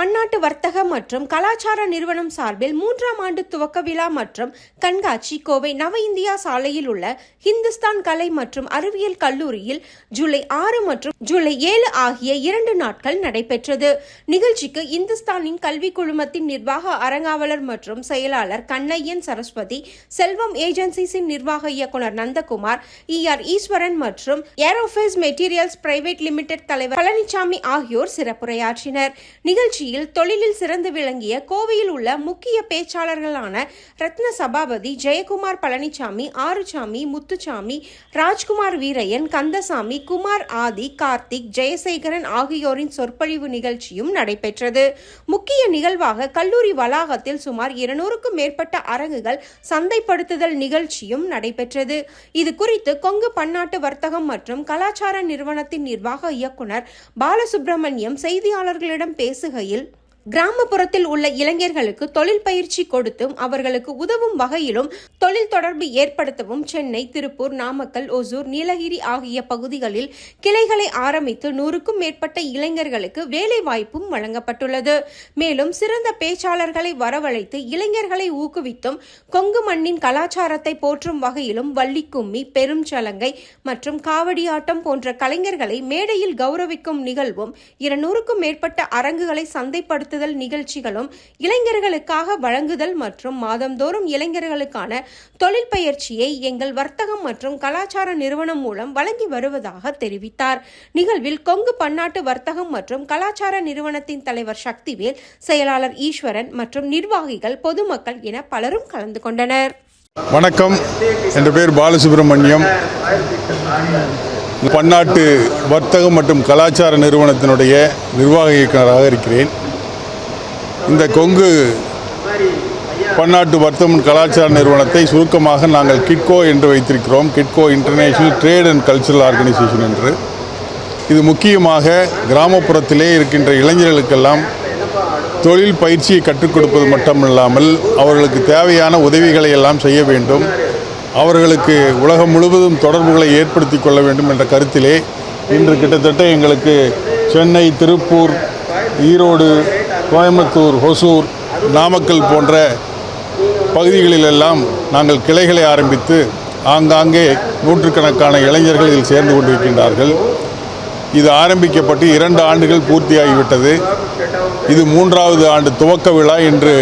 பன்னாட்டு வர்த்தக மற்றும் கலாச்சார நிறுவனம் சார்பில் மூன்றாம் ஆண்டு துவக்க விழா மற்றும் கண்காட்சி கோவை நவ இந்தியா சாலையில் உள்ள ஹிந்துஸ்தான் கலை மற்றும் அறிவியல் கல்லூரியில் ஜூலை ஆறு மற்றும் ஜூலை ஏழு ஆகிய இரண்டு நாட்கள் நடைபெற்றது. நிகழ்ச்சிக்கு இந்துஸ்தானின் கல்வி குழுமத்தின் நிர்வாக அரங்காவலர் மற்றும் செயலாளர் கண்ணையன் சரஸ்வதி செல்வம் ஏஜென்சிஸின் நிர்வாக இயக்குனர் நந்தகுமார் இ ஆர் ஈஸ்வரன் மற்றும் ஏரோஃபேஸ் மெட்டீரியல்ஸ் பிரைவேட் லிமிடெட் தலைவர் பழனிசாமி ஆகியோர் சிறப்புரையாற்றினர். நிகழ்ச்சியில் தொழிலில் சிறந்து விளங்கிய கோவையில் உள்ள முக்கிய பேச்சாளர்களான ரத்ன சபாபதி ஜெயக்குமார் பழனிசாமி ஆறுசாமி முத்துசாமி ராஜ்குமார் வீரையன் கந்தசாமி குமார் ஆதி கார்த்திக் ஜெயசேகரன் ஆகியோரின் சொற்பொழிவு நிகழ்ச்சியும் நடைபெற்றது. முக்கிய நிகழ்வாக கல்லூரி வளாகத்தில் சுமார் இருநூறுக்கும் மேற்பட்ட அரங்குகள் சந்தைப்படுத்துதல் நிகழ்ச்சியும் நடைபெற்றது. இது குறித்து கொங்கு பன்னாட்டு வர்த்தகம் மற்றும் கலாச்சார நிறுவனத்தின் நிர்வாக இயக்குனர் பாலசுப்ரமணியம் செய்தியாளர்களிடம் பேசுகையில் கிராமப்புறத்தில் உள்ள இளைஞர்களுக்கு தொழில் பயிற்சி கொடுத்தும் அவர்களுக்கு உதவும் வகையிலும் தொழில் தொடர்பு ஏற்படுத்தவும் சென்னை திருப்பூர் நாமக்கல் ஒசூர் நீலகிரி ஆகிய பகுதிகளில் கிளைகளை ஆரம்பித்து நூறுக்கும் மேற்பட்ட இளைஞர்களுக்கு வேலை வாய்ப்பும் வழங்கப்பட்டுள்ளது. மேலும் சிறந்த பேச்சாளர்களை வரவழைத்து இளைஞர்களை ஊக்குவித்தும் கொங்கு மண்ணின் கலாச்சாரத்தை போற்றும் வகையிலும் வள்ளிக்கும்மி பெருஞ்சலங்கை மற்றும் காவடியாட்டம் போன்ற கலைஞர்களை மேடையில் கௌரவிக்கும் நிகழ்வும் இருநூறுக்கும் மேற்பட்ட அரங்குகளை சந்தைப்படுத்துதல் நிகழ்ச்சிகளும் இளைஞர்களுக்காக வழங்குதல் மற்றும் மாதந்தோறும் இளைஞர்களுக்கான தொழில் பயிற்சியை எங்கள் வர்த்தகம் மற்றும் கலாச்சார நிறுவனம் மூலம் வழங்கி வருவதாக தெரிவித்தார். நிகழ்வில் கொங்கு பன்னாட்டு வர்த்தகம் மற்றும் கலாச்சார நிறுவனத்தின் தலைவர் சக்திவேல் செயலாளர் ஈஸ்வரன் மற்றும் நிர்வாகிகள் பொதுமக்கள் என பலரும் கலந்து கொண்டனர். வணக்கம். என் பேர் பாலசுப்ரமணியம். பன்னாட்டு வர்த்தகம் மற்றும் கலாச்சார நிறுவனத்தினுடைய நிர்வாக இயக்குநராக இருக்கிறேன். இந்த கொங்கு பன்னாட்டு வர்த்தகம் கலாச்சார நிறுவனத்தை சுருக்கமாக நாங்கள் கிட்கோ என்று வைத்திருக்கிறோம். Kitco international trade and cultural organisation என்று. இது முக்கியமாக கிராமப்புறத்திலே இருக்கின்ற இளைஞர்களுக்கெல்லாம் தொழில் பயிற்சியை கற்றுக் கொடுப்பது மட்டுமில்லாமல் அவர்களுக்கு தேவையான உதவிகளை எல்லாம் செய்ய வேண்டும். அவர்களுக்கு உலகம் முழுவதும் தொடர்புகளை ஏற்படுத்தி கொள்ள வேண்டும் என்ற கருத்திலே இன்று கிட்டத்தட்ட எங்களுக்கு சென்னை திருப்பூர் ஈரோடு கோயம்புத்தூர் ஹொசூர் நாமக்கல் போன்ற பகுதிகளிலெல்லாம் நாங்கள் கிளைகளை ஆரம்பித்து ஆங்காங்கே நூற்றுக்கணக்கான இளைஞர்கள் இதில் சேர்ந்து கொண்டிருக்கின்றார்கள். இது ஆரம்பிக்கப்பட்டு இரண்டு ஆண்டுகள் பூர்த்தியாகிவிட்டது. இது மூன்றாவது ஆண்டு துவக்க விழா என்று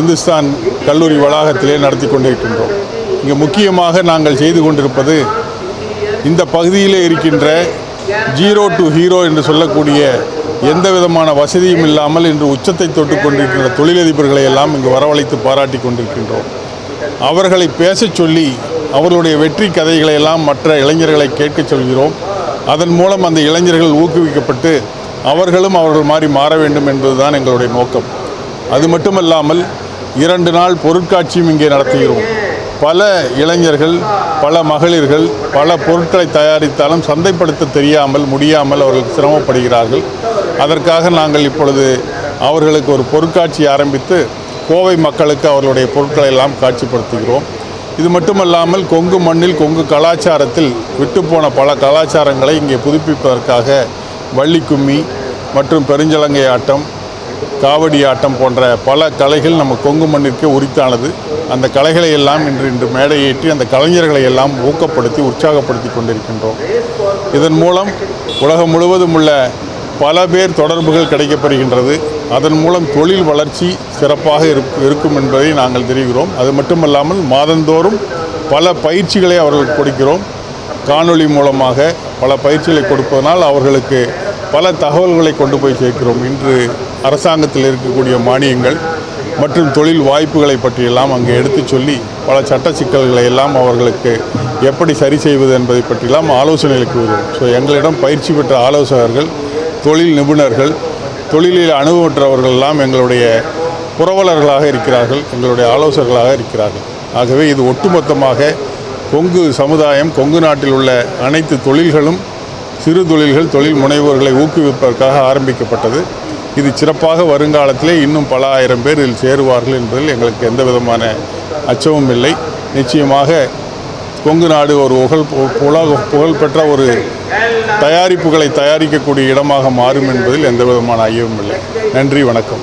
இந்துஸ்தான் கல்லூரி வளாகத்திலே நடத்தி கொண்டிருக்கின்றோம். இங்கே முக்கியமாக நாங்கள் செய்து கொண்டிருப்பது இந்த பகுதியிலே இருக்கின்ற ஜீரோ டு ஹீரோ என்று சொல்லக்கூடிய எந்த விதமான வசதியும் இல்லாமல் இன்று உச்சத்தை தொட்டு கொண்டிருக்கின்ற தொழிலதிபர்களை எல்லாம் இங்கு வரவழைத்து பாராட்டி கொண்டிருக்கின்றோம். அவர்களை பேசச் சொல்லி அவர்களுடைய வெற்றி கதைகளை எல்லாம் மற்ற இளைஞர்களை கேட்கச் சொல்கிறோம். அதன் மூலம் அந்த இளைஞர்கள் ஊக்குவிக்கப்பட்டு அவர்களும் அவர்கள் மாதிரி மாற வேண்டும் என்பதுதான் எங்களுடைய நோக்கம். அது மட்டுமல்லாமல் இரண்டு நாள் பொருட்காட்சியும் இங்கே நடத்துகிறோம். பல இளைஞர்கள் பல மகளிர்கள் பல பொருட்களை தயாரித்தாலும் சந்தைப்படுத்த தெரியாமல் முடியாமல் அவர்கள் சிரமப்படுகிறார்கள். அதற்காக நாங்கள் இப்பொழுது அவர்களுக்கு ஒரு பொருட்காட்சி ஆரம்பித்து கோவை மக்களுக்கு அவர்களுடைய பொருட்களை எல்லாம் காட்சிப்படுத்துகிறோம். இது மட்டுமல்லாமல் கொங்கு மண்ணில் கொங்கு கலாச்சாரத்தில் விட்டுப்போன பல கலாச்சாரங்களை இங்கே புதுப்பிப்பதற்காக வள்ளி கும்மி மற்றும் பெருஞ்சலங்கை ஆட்டம் காவடி ஆட்டம் போன்ற பல கலைகள் நம்ம கொங்கு மண்ணிற்கு உரித்தானது. அந்த கலைகளை எல்லாம் இன்று இன்று மேடையேற்றி அந்த கலைஞர்களை எல்லாம் ஊக்கப்படுத்தி உற்சாகப்படுத்தி கொண்டிருக்கின்றோம். இதன் மூலம் உலகம் முழுவதும் உள்ள பல பேர் தொடர்புகள் கிடைக்கப்பெறுகின்றது அதன் மூலம் தொழில் வளர்ச்சி சிறப்பாக இருக்- இருக்கும் என்பதை நாங்கள் தெரிகிறோம். அது மட்டுமல்லாமல் மாதந்தோறும் பல பயிற்சிகளை அவர்களுக்கு கொடுக்கிறோம். காணொளி மூலமாக பல பயிற்சிகளை கொடுப்பதனால் அவர்களுக்கு பல தகவல்களை கொண்டு போய் சேர்க்கிறோம். இன்று அரசாங்கத்தில் இருக்கக்கூடிய மானியங்கள் மற்றும் தொழில் வாய்ப்புகளை பற்றியெல்லாம் அங்கே எடுத்துச் சொல்லி பல சட்ட சிக்கல்களை எல்லாம் அவர்களுக்கு எப்படி சரி செய்வது என்பதை பற்றியெல்லாம் ஆலோசனைகளுக்கு வருவோம். ஸோ எங்களிடம் பயிற்சி பெற்ற ஆலோசகர்கள் தொழில் நிபுணர்கள் தொழிலில் அனுபவற்றவர்கள் எல்லாம் எங்களுடைய புரவலர்களாக இருக்கிறார்கள் எங்களுடைய ஆலோசகர்களாக இருக்கிறார்கள். ஆகவே இது ஒட்டுமொத்தமாக கொங்கு சமுதாயம் கொங்கு நாட்டில் உள்ள அனைத்து தொழில்களும் சிறு தொழில்கள் தொழில் முனைவோர்களை ஊக்குவிப்பதற்காக ஆரம்பிக்கப்பட்டது. இது சிறப்பாக வருங்காலத்திலே இன்னும் பல ஆயிரம் பேர் இதில் சேருவார்கள் என்பதில் எங்களுக்கு எந்த விதமான அச்சமும் இல்லை. நிச்சயமாக கொங்கு நாடு ஒரு புகழ் புகழ் புகழ்பெற்ற ஒரு தயாரிப்புகளை தயாரிக்கக்கூடிய இடமாக மாறும் என்பதில் எந்த விதமான ஐயமும் இல்லை. நன்றி வணக்கம்.